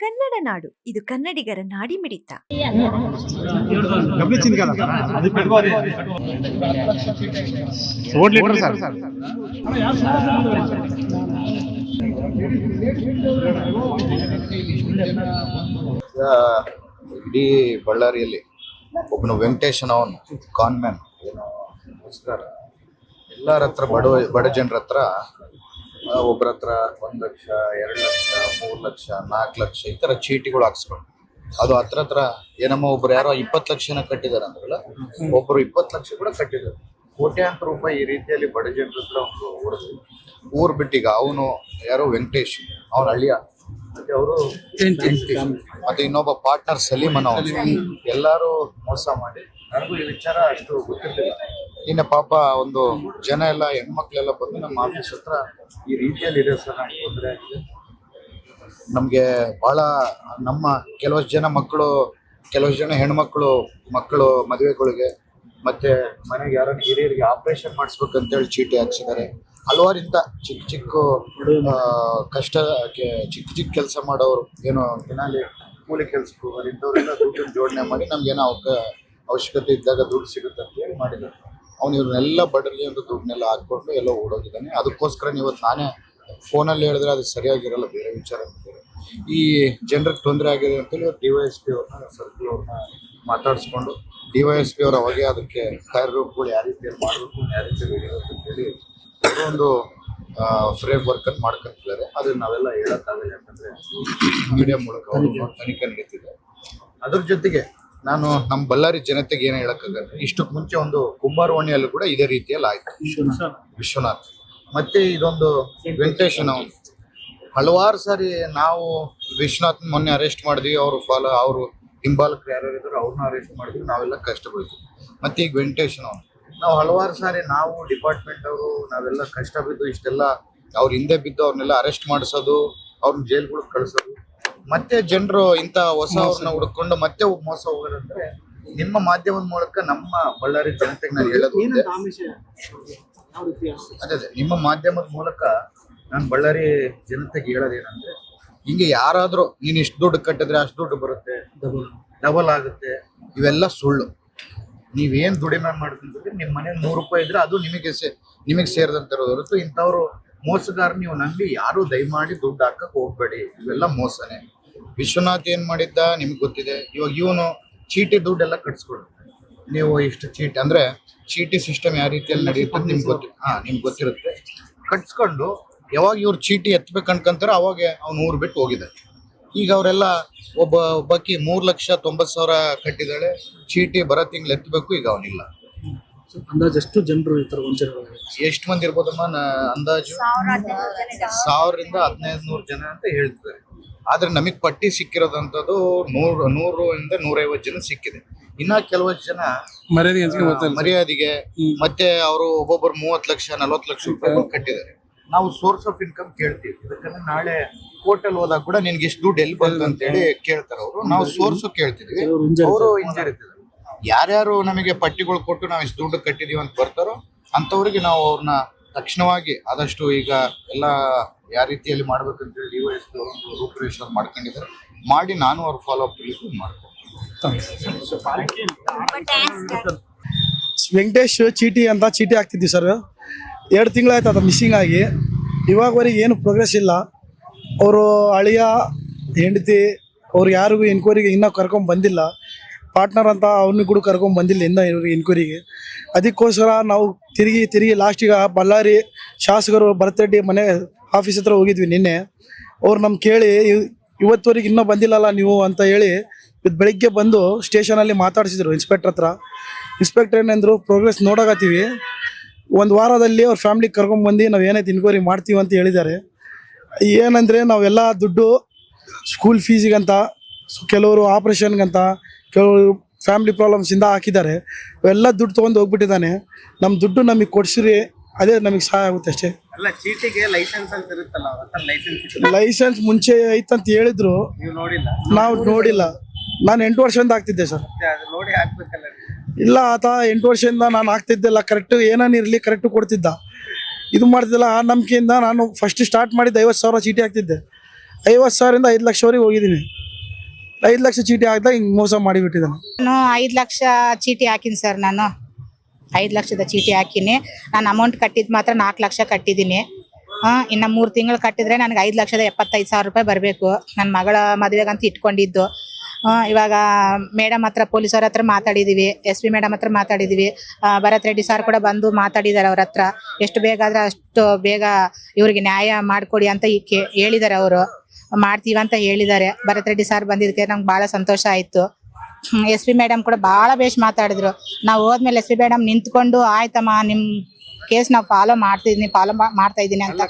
ಕನ್ನಡ ನಾಡು. ಇದು ಕನ್ನಡಿಗರ ನಾಡಿ ಮಿಡಿತ ಇಡೀ ಬಳ್ಳಾರಿಯಲ್ಲಿ ಒಬ್ಬನು ವೆಂಕಟೇಶನ್ ಅವನು ಕಾನ್ಮ್ಯಾನ್ ಏನೋ ಎಲ್ಲರ ಹತ್ರ ಬಡ ಬಡ ಜನರ ಹತ್ರ ಆ, ಒಬ್ರ ಹತ್ರ ಒಂದು ಲಕ್ಷ ಎರಡು ಲಕ್ಷ ಮೂರು ಲಕ್ಷ ನಾಲ್ಕು ಲಕ್ಷ ಈ ಥರ ಚೀಟಿಗಳು ಹಾಕ್ಸ್ಕೊಂಡು. ಅದು ಹತ್ರ ಹತ್ರ ಏನಮ್ಮ ಒಬ್ರು ಯಾರೋ ಇಪ್ಪತ್ತು ಲಕ್ಷನ ಕಟ್ಟಿದ್ದಾರೆ ಅಂದ್ರಲ್ಲ ಒಬ್ಬರು ಇಪ್ಪತ್ತು ಲಕ್ಷ ಕೂಡ ಕಟ್ಟಿದ್ದಾರೆ. ಕೋಟ್ಯಾಂತರ ರೂಪಾಯಿ ಈ ರೀತಿಯಲ್ಲಿ ಬಡ ಜನರ ಹತ್ರ ಒಂದು ಹೊಡೆದು ಊರ್ ಬಿಟ್ಟೀಗ ಅವನು ಯಾರೋ ವೆಂಕಟೇಶ್ ಅವ್ರ ಹಳ್ಳಿಯ ಮತ್ತೆ ಅವರು ಮತ್ತೆ ಇನ್ನೊಬ್ಬ ಪಾರ್ಟ್ನರ್ ಸಲೀಮ್ ಅನ್ನೋ ಎಲ್ಲರೂ ಮೋಸ ಮಾಡಿ ನನಗೂ ಈ ವಿಚಾರ ಅಷ್ಟು ಗೊತ್ತಿರ್ಲಿಲ್ಲ. ಇನ್ನ ಪಾಪ ಒಂದು ಜನ ಎಲ್ಲ ಹೆಣ್ಮಕ್ಳೆಲ್ಲ ಬಂದು ನಮ್ಮ ಆಫೀಸ್ ಹತ್ರ ಈ ರೀತಿಯಲ್ಲಿ ಇದೆ ಸರ್ ನಮ್ಗೆ ತೊಂದರೆ ಆಗಿದೆ. ನಮಗೆ ಬಹಳ ನಮ್ಮ ಕೆಲವಷ್ಟು ಜನ ಮಕ್ಕಳು, ಕೆಲವಷ್ಟು ಜನ ಹೆಣ್ಮಕ್ಳು ಮಕ್ಕಳು ಮದುವೆಗಳಿಗೆ ಮತ್ತೆ ಮನೆಗೆ ಯಾರೋ ಹಿರಿಯರಿಗೆ ಆಪರೇಷನ್ ಮಾಡಿಸ್ಬೇಕಂತೇಳಿ ಚೀಟಿ ಹಾಕ್ಸಿದ್ದಾರೆ. ಹಲವಾರು ಚಿಕ್ಕ ಚಿಕ್ಕ ಕಷ್ಟ ಚಿಕ್ಕ ಚಿಕ್ಕ ಕೆಲಸ ಮಾಡೋರು ಏನೋ ದಿನಾಲಿ ಕೂಲಿ ಕೆಲಸಕ್ಕೆ ಹೋಗೋರು ಇಂಥವ್ರೆಲ್ಲ ದುಡ್ಡನ್ನು ಜೋಡಣೆ ಮಾಡಿ ನಮ್ಗೇನೋ ಅವಕ ಅವಶ್ಯಕತೆ ಇದ್ದಾಗ ದುಡ್ಡು ಸಿಗುತ್ತೆ ಅಂತ ಹೇಳಿ ಮಾಡಿದ್ದಾರೆ. ಅವ್ನು ಇವ್ರನ್ನೆಲ್ಲ ಬಡಲಿ ಅಂತ ದುಡ್ಡನ್ನೆಲ್ಲ ಹಾಕ್ಕೊಂಡು ಎಲ್ಲ ಓಡೋಗಿದ್ದಾನೆ. ಅದಕ್ಕೋಸ್ಕರ ಇವತ್ತು ನಾನೇ ಫೋನಲ್ಲಿ ಹೇಳಿದ್ರೆ ಅದು ಸರಿಯಾಗಿರಲ್ಲ ಬೇರೆ ವಿಚಾರ ಈ ಜನರಿಗೆ ತೊಂದರೆ ಆಗಿದೆ ಅಂತೇಳಿ ಇವತ್ತು ಡಿ ವೈ ಎಸ್ ಪಿ ಅವ್ರನ್ನ ಸರ್ಕಲ್ ಅವ್ರನ್ನ ಮಾತಾಡಿಸ್ಕೊಂಡು ಡಿ ವೈ ಎಸ್ ಪಿ ಅವ್ರ ಅವಾಗೆ ಅದಕ್ಕೆ ಕಾರ್ಯರೂಪಗಳು ಯಾವ ರೀತಿ ಮಾಡಬೇಕು ಯಾವ ರೀತಿ ಅಂತೇಳಿ ಒಂದು ಫ್ರೇಮ್ ವರ್ಕ್ ಅನ್ನು ಮಾಡ್ಕೊಂತಿದ್ದಾರೆ. ಅದನ್ನ ನಾವೆಲ್ಲ ಹೇಳೋಕ್ಕಾಗಲ್ಲ ಯಾಕಂದ್ರೆ ಮೀಡಿಯಾ ಮೂಲಕ ತನಿಖೆ ನಡೀತಿದೆ. ಅದ್ರ ಜೊತೆಗೆ ನಾನು ನಮ್ಮ ಬಳ್ಳಾರಿ ಜನತೆಗೆ ಏನು ಹೇಳಕ್ಕಾಗಲ್ಲ. ಇಷ್ಟಕ್ಕೆ ಮುಂಚೆ ಒಂದು ಕುಂಬಾರವಾಣಿಯಲ್ಲೂ ಕೂಡ ಇದೇ ರೀತಿಯಲ್ಲಿ ಆಯ್ತು. ವಿಶ್ವನಾಥ್. ಮತ್ತೆ ಇದೊಂದು ವೆಂಕಟೇಶನ್ ಹಲವಾರು ಸಾರಿ ನಾವು ವಿಶ್ವನಾಥ್ ಮೊನ್ನೆ ಅರೆಸ್ಟ್ ಮಾಡಿದ್ವಿ ಅವರು ಫಾಲೋ ಅವರು ಹಿಂಬಾಲಕರು ಯಾರು ಇದ್ರು ಅವ್ರನ್ನ ಅರೆಸ್ಟ್ ಮಾಡಿದ್ವಿ ನಾವೆಲ್ಲ ಕಷ್ಟಪಡ್ತೀವಿ. ಮತ್ತೆ ಈಗ ವೆಂಕಟೇಶನ್ ನಾವು ಹಲವಾರು ಸಾರಿ ನಾವು ಡಿಪಾರ್ಟ್ಮೆಂಟ್ ಅವರು ನಾವೆಲ್ಲ ಕಷ್ಟ ಬಿದ್ದು ಇಷ್ಟೆಲ್ಲ ಅವ್ರ ಹಿಂದೆ ಬಿದ್ದು ಅವ್ರನ್ನೆಲ್ಲ ಅರೆಸ್ಟ್ ಮಾಡಿಸೋದು ಅವ್ರನ್ನ ಜೈಲ್ಗಳಿಗೆ ಕಳಿಸೋದು ಮತ್ತೆ ಜನರು ಇಂತ ಹೊಸ ಹುಡ್ಕೊಂಡು ಮತ್ತೆ ಮೋಸ ಹೋಗೋದಂದ್ರೆ ನಿಮ್ಮ ಮಾಧ್ಯಮದ ಮೂಲಕ ನಮ್ಮ ಬಳ್ಳಾರಿ ಜನತೆಗೆ ನಾನು ಹೇಳೋದು ಒಂದೇ. ಅದೇ ಅದೇ ನಿಮ್ಮ ಮಾಧ್ಯಮದ ಮೂಲಕ ನಾನು ಬಳ್ಳಾರಿ ಜನತೆಗೆ ಹೇಳೋದೇನಂದ್ರೆ ಹಿಂಗೆ ಯಾರಾದ್ರೂ ನೀನು ಇಷ್ಟು ದುಡ್ಡು ಕಟ್ಟಿದ್ರೆ ಅಷ್ಟು ದುಡ್ಡು ಬರುತ್ತೆ. ಡಬಲ್ ಆಗುತ್ತೆ. ಇವೆಲ್ಲ ಸುಳ್ಳು. ನೀವೇನ್ ದುಡಿಮೆ ಮಾಡ್ತಿದ್ರೆ ನಿಮ್ಮ ಮನೆ ನೂರು ರೂಪಾಯಿ ಇದ್ರೆ ಅದು ನಿಮಗೆ ಸೇ ನಿಮಗೆ ಸೇರಿದಂತಿರೋದು ಹೊರತು ಇಂಥವ್ರು ಮೋಸಗಾರ ನೀವು ನಂಬಿ ಯಾರು ದಯಮಾಡಿ ದುಡ್ಡು ಹಾಕಕ್ ಹೋಗ್ಬೇಡಿ. ಇವೆಲ್ಲ ಮೋಸನೇ. ವಿಶ್ವನಾಥ್ ಏನ್ ಮಾಡಿದ್ದ ನಿಮ್ಗೆ ಗೊತ್ತಿದೆ. ಇವಾಗ ಇವನು ಚೀಟಿ ದುಡ್ಡೆಲ್ಲ ಕಟ್ಸ್ಕೊಡು. ನೀವು ಇಷ್ಟು ಚೀಟಿ ಅಂದ್ರೆ ಚೀಟಿ ಸಿಸ್ಟಮ್ ಯಾವ ರೀತಿಯಲ್ಲಿ ನಡೆಯುತ್ತೆ ನಿಮ್ಗೆ ಗೊತ್ತಿ ಹಾ ನಿಮ್ಗೆ ಗೊತ್ತಿರುತ್ತೆ. ಕಟ್ಸ್ಕೊಂಡು ಯಾವಾಗ ಇವ್ರು ಚೀಟಿ ಎತ್ಬೇಕು ಅನ್ಕೊಂತಾರೋ ಅವಾಗ ಅವ್ನು ಊರು ಬಿಟ್ಟು ಹೋಗಿದ್ದಾರೆ ಈಗ ಅವರೆಲ್ಲ ಒಬ್ಬ ಒಬ್ಬಕ್ಕಿ ಮೂರ್ ಲಕ್ಷ ತೊಂಬತ್ ಸಾವಿರ ಕಟ್ಟಿದಾಳೆ ಚೀಟಿ ಬರೋ ತಿಂಗಳು ಎತ್ತಬೇಕು ಈಗ ಅವನಿಲ್ಲ. ಅಂದಾಜು ಎಷ್ಟು ಜನರು ಇರ್ತಾರೆ ತರ ಎಷ್ಟು ಮಂದಿ ಇರ್ಬೋದಮ್ಮ ನ- ಅಂದಾಜು? ಸಾವಿರದಿಂದ ಹದಿನೈದು ನೂರು ಜನ ಅಂತ ಹೇಳ್ತಿದ್ದಾರೆ ಆದ್ರೆ ನಮಗ್ ಪಟ್ಟಿ ಸಿಕ್ಕಿರೋದಂಥದ್ದು ನೂರು ನೂರು ಇಂದ ನೂರೈವತ್ತು ಜನ ಸಿಕ್ಕಿದೆ. ಇನ್ನ ಕೆಲವಷ್ಟು ಜನ ಮರ್ಯಾದೆ ಮರ್ಯಾದೆಗೆ ಮತ್ತೆ ಅವರು ಒಬ್ಬೊಬ್ಬರು ಮೂವತ್ತು ಲಕ್ಷ ನಲ್ವತ್ತು ಲಕ್ಷ ರೂಪಾಯಿ ಕಟ್ಟಿದ್ದಾರೆ. ನಾವು ಸೋರ್ಸ್ ಆಫ್ ಇನ್ಕಮ್ ಕೇಳ್ತೀವಿ. ಯಾಕಂದ್ರೆ ನಾಳೆ ಕೋರ್ಟಲ್ಲಿ ಹೋದಾಗ ಕೂಡ ನಿನ್ಗೆ ಎಷ್ಟು ದುಡ್ಡು ಎಲ್ಲಿ ಬಂತು ಅಂತ ಹೇಳಿ ಕೇಳ್ತಾರೆ ಅವರು. ನಾವು ಸೋರ್ಸ್ ಕೇಳ್ತಿದ್ವಿ. ಅವರು ಇಂಜರಿತಾರೆ ಯಾರ್ಯಾರು ನಮಗೆ ಪಟ್ಟಿಗಳು ಕೊಟ್ಟು ನಾವು ಇಷ್ಟು ದುಡ್ಡು ಕಟ್ಟಿದೀವಿ ಅಂತ ಬರ್ತಾರೋ ಅಂತವ್ರಿಗೆ ನಾವು ಅವ್ರನ್ನ ತಕ್ಷಣವಾಗಿ ಆದಷ್ಟು ಈಗ ಎಲ್ಲ ಯಾವ ರೀತಿಯಲ್ಲಿ ಮಾಡ್ಬೇಕಂತ ಹೇಳಿ ಡಿ ಎಸ್ ಒಂದು ರೂಪುರೇಷೆ ಮಾಡ್ಕೊಂಡಿದ್ದಾರೆ. ಮಾಡಿ ನಾನು ಅವ್ರ ಫಾಲೋ ಅಪ್ ಮಾಡ್ಕೊಂಡು ವೆಂಕಟೇಶ್ ಚೀಟಿ ಅಂತ ಚೀಟಿ ಹಾಕ್ತಿದ್ವಿ ಸರ್ ಎರಡು ತಿಂಗಳಾಯ್ತು ಅದು ಮಿಸ್ಸಿಂಗ್ ಆಗಿ. ಇವಾಗವರೆಗೆ ಏನು ಪ್ರೋಗ್ರೆಸ್ ಇಲ್ಲ. ಅವರು ಅಳಿಯ, ಹೆಂಡತಿ, ಅವ್ರು ಯಾರಿಗೂ ಎನ್ಕ್ವೈರಿಗೆ ಇನ್ನೂ ಕರ್ಕೊಂಡು ಬಂದಿಲ್ಲ. ಪಾರ್ಟ್ನರ್ ಅಂತ ಅವ್ನಿಗೆ ಕೂಡ ಕರ್ಕೊಂಡ್ ಬಂದಿಲ್ಲ ಇನ್ನೂ ಇನ್ಕ್ವರಿಗೆ ಅದಕ್ಕೋಸ್ಕರ ನಾವು ತಿರುಗಿ ತಿರುಗಿ ಲಾಸ್ಟಿಗೆ ಬಳ್ಳಾರಿ ಶಾಸಕರು ಭರತರೆಡ್ಡಿ ಮನೆ ಆಫೀಸ್ ಹತ್ರ ಹೋಗಿದ್ವಿ ನಿನ್ನೆ. ಅವ್ರು ನಮ್ಗೆ ಕೇಳಿ ಇವ್- ಇವತ್ತುವರೆಗೆ ಇನ್ನೂ ಬಂದಿಲ್ಲಲ್ಲ ನೀವು? ಅಂತ ಹೇಳಿ ಬೆಳಿಗ್ಗೆ ಬಂದು ಸ್ಟೇಷನಲ್ಲಿ ಮಾತಾಡಿಸಿದ್ರು ಇನ್ಸ್ಪೆಕ್ಟ್ರ್ ಹತ್ರ. ಇನ್ಸ್ಪೆಕ್ಟರ್ ಏನಂದ್ರು ಪ್ರೋಗ್ರೆಸ್ ನೋಡಕತ್ತೀವಿ. ಒಂದು ವಾರದಲ್ಲಿ ಅವ್ರ ಫ್ಯಾಮಿಲಿ ಕರ್ಕೊಂಡ್ಬಂದು ನಾವು ಏನೈತೆ ಇನ್ಕ್ವೈರಿ ಮಾಡ್ತೀವಿ ಅಂತ ಹೇಳಿದ್ದಾರೆ. ಏನಂದರೆ ನಾವೆಲ್ಲ ದುಡ್ಡು ಸ್ಕೂಲ್ ಫೀಸಿಗಂತ ಸ್- ಕೆಲವರು ಆಪ್ರೇಷನ್ಗಂತ ಕೆಲವರು ಫ್ಯಾಮಿಲಿ ಪ್ರಾಬ್ಲಮ್ಸಿಂದ ಹಾಕಿದ್ದಾರೆ. ಎಲ್ಲ ದುಡ್ಡು ತೊಗೊಂಡು ಹೋಗ್ಬಿಟ್ಟಿದ್ದಾನೆ. ನಮ್ಮ ದುಡ್ಡು ನಮಗೆ ಕೊಡ್ಸಿರಿ ಅದೇ ನಮಗೆ ಸಹಾಯ ಆಗುತ್ತೆ ಅಷ್ಟೇ. ಅಲ್ಲ ಚೀಟಿಗೆ ಲೈಸೆನ್ಸ್ ಅಂತ ಇರುತ್ತಲ್ಲ ಅವ್ರ ಹತ್ರ ಲೈಸೆನ್ಸ್ ಲೈಸೆನ್ಸ್ ಮುಂಚೆ ಐತಂತ ಹೇಳಿದ್ರು. ನೀವು ನೋಡಿಲ್ಲ? ನಾವು ನೋಡಿಲ್ಲ. ನಾನು ಎಂಟು ವರ್ಷದಿಂದ ಆಗ್ತಿದ್ದೆ ಸರ್ ಮತ್ತೆ ಅದು ನೋಡಿ ಹಾಕ್ಬೇಕಲ್ಲ ನೀವು. ಇಲ್ಲ ಆತ ಎಂಟು ವರ್ಷದಿಂದ ನಾನು ಆಗ್ತಿದ್ದಿಲ್ಲ ಕರೆಕ್ಟ್ ಏನೇನು ಇರಲಿ ಕರೆಕ್ಟ್ ಕೊಡ್ತಿದ್ದ. ಇದು ಮಾಡ್ತಿದ್ದಿಲ್ಲ ಆ ನಂಬಿಕೆಯಿಂದ ನಾನು ಫಸ್ಟ್ ಸ್ಟಾರ್ಟ್ ಮಾಡಿದ್ದೆ ಐವತ್ತು ಸಾವಿರ ಚೀಟಿ ಹಾಕ್ತಿದ್ದೆ. ಐವತ್ತು ಸಾವಿರದಿಂದ ಐದು ಲಕ್ಷವರೆಗೆ ಹೋಗಿದ್ದೀನಿ. ಐದು ಲಕ್ಷ ಚೀಟಿ ಹಾಕ್ದಾಗ ಹಿಂಗೆ ಮೋಸ ಮಾಡಿಬಿಟ್ಟಿದ್ದಾನೆ ನಾನು ಐದು ಲಕ್ಷ ಚೀಟಿ ಹಾಕಿನಿ ಸರ್ ನಾನು. ಐದು ಲಕ್ಷದ ಚೀಟಿ ಹಾಕಿನಿ. ನಾನು ಅಮೌಂಟ್ ಕಟ್ಟಿದ್ದು ಮಾತ್ರ ನಾಲ್ಕು ಲಕ್ಷ ಕಟ್ಟಿದ್ದೀನಿ ಹಾಂ, ಇನ್ನು ಮೂರು ತಿಂಗಳು ಕಟ್ಟಿದ್ರೆ ನನಗೆ ಐದು ಲಕ್ಷದ ಎಪ್ಪತ್ತೈದು ಸಾವಿರ ರೂಪಾಯಿ ಬರಬೇಕು. ನನ್ನ ಮಗಳ ಮದುವೆಗಂತ ಇಟ್ಕೊಂಡಿದ್ದು. ಇವಾಗ ಮೇಡಮ್ ಹತ್ರ, ಪೊಲೀಸವ್ರ ಹತ್ರ ಮಾತಾಡಿದೀವಿ. ಎಸ್ ಪಿ ಮೇಡಮ್ ಹತ್ರ ಮಾತಾಡಿದೀವಿ. ಭರತ್ ರೆಡ್ಡಿ ಸರ್ ಕೂಡ ಬಂದು ಮಾತಾಡಿದ್ದಾರೆ ಅವ್ರ ಹತ್ರ. ಎಷ್ಟು ಬೇಗ ಆದ್ರೆ ಅಷ್ಟು ಬೇಗ ಇವ್ರಿಗೆ ನ್ಯಾಯ ಮಾಡಿಕೊಡಿ ಅಂತ ಹೇಳಿದಾರೆ ಅವರು. ಮಾಡ್ತೀವಿ ಅಂತ ಹೇಳಿದ್ದಾರೆ ಭರತ್ ರೆಡ್ಡಿ ಸರ್ ಬಂದಿದ್ದಕ್ಕೆ ನಂಗೆ ಬಹಳ ಸಂತೋಷ ಆಯಿತು. ಎಸ್ ಪಿ ಮೇಡಮ್ ಕೂಡ ಬಹಳ ಬೇಷ್ ಮಾತಾಡಿದ್ರು. ನಾವು ಹೋದ್ಮೇಲೆ ಎಸ್ ಪಿ ಮೇಡಮ್ ನಿಂತ್ಕೊಂಡು ಆಯ್ತಮ್ಮ ನಿಮ್ ಕೇಸ್ ನಾವು ಫಾಲೋ ಮಾಡ್ತಿದ್ದೀನಿ ಫಾಲೋ ಮಾಡ್ತಾ ಇದ್ದೀನಿ ಅಂತ.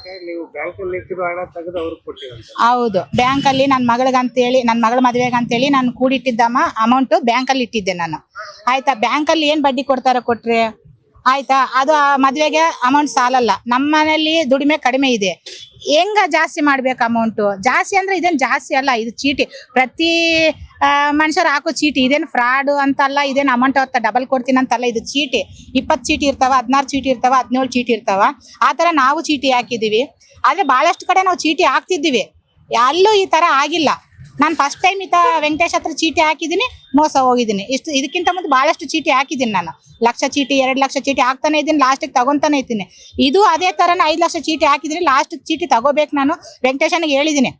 ಹೌದು. ಬ್ಯಾಂಕ್ ಅಲ್ಲಿ ನನ್ನ ಮಗಳಿಗಂತೇಳಿ ನನ್ನ ಮಗಳ ಮದುವೆಗೆ ಅಂತೇಳಿ ನಾನು ಕೂಡಿಟ್ಟಿದ್ದಮ್ಮ ಅಮೌಂಟ್ ಬ್ಯಾಂಕ್ ಅಲ್ಲಿ ಇಟ್ಟಿದ್ದೆ ನಾನು. ಆಯ್ತಾ? ಬ್ಯಾಂಕ್ ಅಲ್ಲಿ ಏನ್ ಬಡ್ಡಿ ಕೊಡ್ತಾರ ಕೊಟ್ರೆ? ಆಯ್ತಾ? ಅದು ಆ ಮದ್ವೆಗೆ ಅಮೌಂಟ್ ಸಾಲಲ್ಲ. ನಮ್ಮ ಮನೆಯಲ್ಲಿ ದುಡಿಮೆ ಕಡಿಮೆ ಇದೆ. ಹೆಂಗ ಜಾಸ್ತಿ ಮಾಡ್ಬೇಕು ಅಮೌಂಟ್ ಜಾಸ್ತಿ ಅಂದ್ರೆ ಇದೇನು ಜಾಸ್ತಿ ಅಲ್ಲ ಇದು ಚೀಟಿ. ಪ್ರತಿ ಮನುಷ್ಯರು ಹಾಕೋ ಚೀಟಿ, ಇದೇನು ಫ್ರಾಡ್ ಅಂತಲ್ಲ, ಇದೇನು ಅಮೌಂಟ್ ಅವತ್ತ ಡಬಲ್ ಕೊಡ್ತೀನಿ ಅಂತಲ್ಲ, ಇದು ಚೀಟಿ. ಇಪ್ಪತ್ತು ಚೀಟಿ ಇರ್ತಾವ, ಹದಿನಾರು ಚೀಟಿ ಇರ್ತಾವ, ಹದಿನೇಳು ಚೀಟಿ ಇರ್ತಾವ. ಆ ಥರ ನಾವು ಚೀಟಿ ಹಾಕಿದ್ದೀವಿ. ಆದ್ರೆ ಭಾಳಷ್ಟು ಕಡೆ ನಾವು ಚೀಟಿ ಹಾಕ್ತಿದ್ದೀವಿ. ಎಲ್ಲೂ ಈ ತರ ಆಗಿಲ್ಲ. ನಾನು ಫಸ್ಟ್ ಟೈಮ್ ಈತ ವೆಂಕಟೇಶ್ ಹತ್ರ ಚೀಟಿ ಹಾಕಿದ್ದೀನಿ, ಮೋಸ ಹೋಗಿದ್ದೀನಿ. ಇಷ್ಟು, ಇದಕ್ಕಿಂತ ಮುಂದೆ ಭಾಳಷ್ಟು ಚೀಟಿ ಹಾಕಿದ್ದೀನಿ ನಾನು. ಲಕ್ಷ ಚೀಟಿ, ಎರಡು ಲಕ್ಷ ಚೀಟಿ ಹಾಕ್ತಾನೆ ಇದ್ದೀನಿ ಲಾಸ್ಟಿಗೆ ತಗೊಂತಾನೆ ಇದ್ದೀನಿ. ಇದು ಅದೇ ಥರನ ಐದು ಲಕ್ಷ ಚೀಟಿ ಹಾಕಿದ್ದೀನಿ ಲಾಸ್ಟ್ ಚೀಟಿ ತಗೋಬೇಕು ನಾನು. ವೆಂಕಟೇಶನಿಗೆ ಹೇಳಿದ್ದೀನಿ.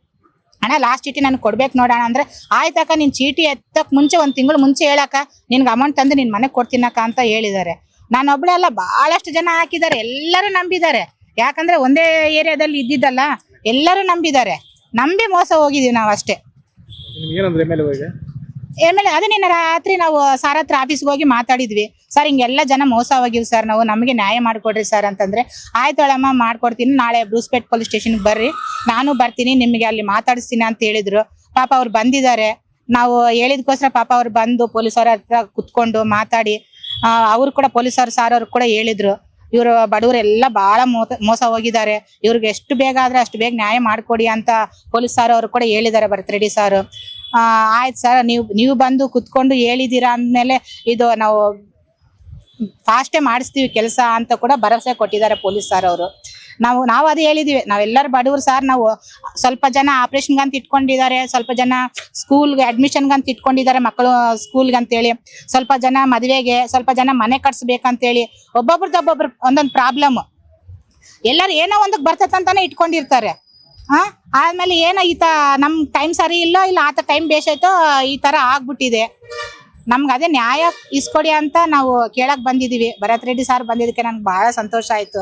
ಅಣ್ಣ ಲಾಸ್ಟ್ ಚೀಟಿ ನನಗೆ ಕೊಡ್ಬೇಕು ನೋಡೋಣ ಅಂದ್ರೆ ಆಯ್ತಕ್ಕ ನಿನ್ ಚೀಟಿ ಎತ್ತಕ್ ಮುಂಚೆ ಒಂದ್ ತಿಂಗಳು ಮುಂಚೆ ಹೇಳಕ್ಕ, ನಿನ್ಗೆ ಅಮೌಂಟ್ ತಂದು ನಿನ್ ಮನೆಗೆ ಕೊಡ್ತೀನಕ್ಕ ಅಂತ ಹೇಳಿದ್ದಾರೆ. ನಾನು ಒಬ್ಳೆ ಅಲ್ಲ ಭಾಳಷ್ಟು ಜನ ಹಾಕಿದ್ದಾರೆ, ಎಲ್ಲರೂ ನಂಬಿದ್ದಾರೆ. ಯಾಕಂದ್ರೆ ಒಂದೇ ಏರಿಯಾದಲ್ಲಿ ಇದ್ದಿದ್ದಲ್ಲ, ಎಲ್ಲರೂ ನಂಬಿದ್ದಾರೆ. ನಂಬಿ ಮೋಸ ಹೋಗಿದ್ದೀವಿ ನಾವು ಅಷ್ಟೇ ಆಮೇಲೆ ಅದೇ ನಿನ್ನ ರಾತ್ರಿ ನಾವು ಸಾರ್ ಹತ್ರ ಆಫೀಸ್ಗೆ ಹೋಗಿ ಮಾತಾಡಿದ್ವಿ. ಸರ್, ಹಿಂಗೆಲ್ಲ ಜನ ಮೋಸ ಸರ್, ನಾವು ನಮಗೆ ನ್ಯಾಯ ಮಾಡ್ಕೊಡ್ರಿ ಸರ್ ಅಂತಂದ್ರೆ ಆಯ್ತಳಮ್ಮ ಮಾಡ್ಕೊಡ್ತೀನಿ. ನಾಳೆ ಬ್ರೂಸ್ಪೇಟ್ ಪೊಲೀಸ್ ಸ್ಟೇಷನ್ಗೆ ಬರ್ರಿ. ನಾನು ಬರ್ತೀನಿ, ನಿಮಗೆ ಅಲ್ಲಿ ಮಾತಾಡಿಸ್ತೀನಿ ಅಂತ ಹೇಳಿದ್ರು. ಪಾಪ ಅವ್ರು ಬಂದಿದ್ದಾರೆ. ನಾವು ಹೇಳಿದ್ಕೋಸ್ಕರ ಪಾಪ ಅವ್ರು ಬಂದು ಪೊಲೀಸ್ ಪೊಲೀಸರ ಹತ್ರ ಕುತ್ಕೊಂಡು ಮಾತಾಡಿ ಅವ್ರು ಕೂಡ ಪೊಲೀಸರು ಸಾರ್ ಅವ್ರು ಕೂಡ ಹೇಳಿದ್ರು. ಇವರು ಬಡವರೆಲ್ಲ ಬಹಳ ಮೋಸ ಹೋಗಿದ್ದಾರೆ. ಇವ್ರಿಗೆ ಎಷ್ಟು ಬೇಗ ಆದ್ರೆ ಅಷ್ಟು ಬೇಗ ನ್ಯಾಯ ಮಾಡ್ಕೊಡಿ ಅಂತ ಪೊಲೀಸ್ ಸಾರ್ ಅವರು ಕೂಡ ಹೇಳಿದ್ದಾರೆ ಭರತ್ ರೆಡ್ಡಿ ಸರ್. ಆಯ್ತು ಸರ್, ನೀವು ನೀವು ಬಂದು ಕುತ್ಕೊಂಡು ಹೇಳಿದ್ದೀರಾ ಅಂದಮೇಲೆ ಇದು ನಾವು ಫಾಸ್ಟೇ ಮಾಡಿಸ್ತೀವಿ ಕೆಲಸ ಅಂತ ಕೂಡ ಭರವಸೆ ಕೊಟ್ಟಿದ್ದಾರೆ ಪೊಲೀಸ್ ಸರ್ ಅವರು. ನಾವು ನಾವು ಅದೇ ಹೇಳಿದೀವಿ. ನಾವೆಲ್ಲರೂ ಬಡವರು ಸರ್ ನಾವು ಸ್ವಲ್ಪ ಜನ ಆಪರೇಷನ್ ಅಂತ ಇಟ್ಕೊಂಡಿದ್ದಾರೆ, ಸ್ವಲ್ಪ ಜನ ಸ್ಕೂಲ್ಗೆ ಅಡ್ಮಿಷನ್ ಅಂತ ಇಟ್ಕೊಂಡಿದ್ದಾರೆ ಮಕ್ಕಳು ಸ್ಕೂಲ್ಗೆ ಅಂತೇಳಿ ಸ್ವಲ್ಪ ಜನ ಮದುವೆಗೆ, ಸ್ವಲ್ಪ ಜನ ಮನೆ ಕಟ್ಸ್ಬೇಕಂತೇಳಿ ಒಬ್ಬೊಬ್ರದ್ದು ಒಬ್ಬೊಬ್ರು ಒಂದೊಂದು ಪ್ರಾಬ್ಲಮ್ ಎಲ್ಲರೂ ಏನೋ ಒಂದಕ್ಕೆ ಬರ್ತದಂತಾನೆ ಇಟ್ಕೊಂಡಿರ್ತಾರೆ. ಹಾ ಆದ್ಮೇಲೆ ಏನೋ ಈತ ನಮ್ ಟೈಮ್ ಸರಿ ಇಲ್ಲೋ ಇಲ್ಲ, ಆತ ಟೈಮ್ ಬೇಸೈತೋ ಈ ತರ ಆಗ್ಬಿಟ್ಟಿದೆ. ನಮ್ಗೆ ಅದೇ ನ್ಯಾಯ ಇಸ್ಕೊಡಿ ಅಂತ ನಾವು ಕೇಳಕ್ ಬಂದಿದೀವಿ. ಭರತ್ ರೆಡ್ಡಿ ಸರ್ ಬಂದಿದ್ದಕ್ಕೆ ನನ್ಗೆ ಬಹಳ ಸಂತೋಷ ಆಯ್ತು.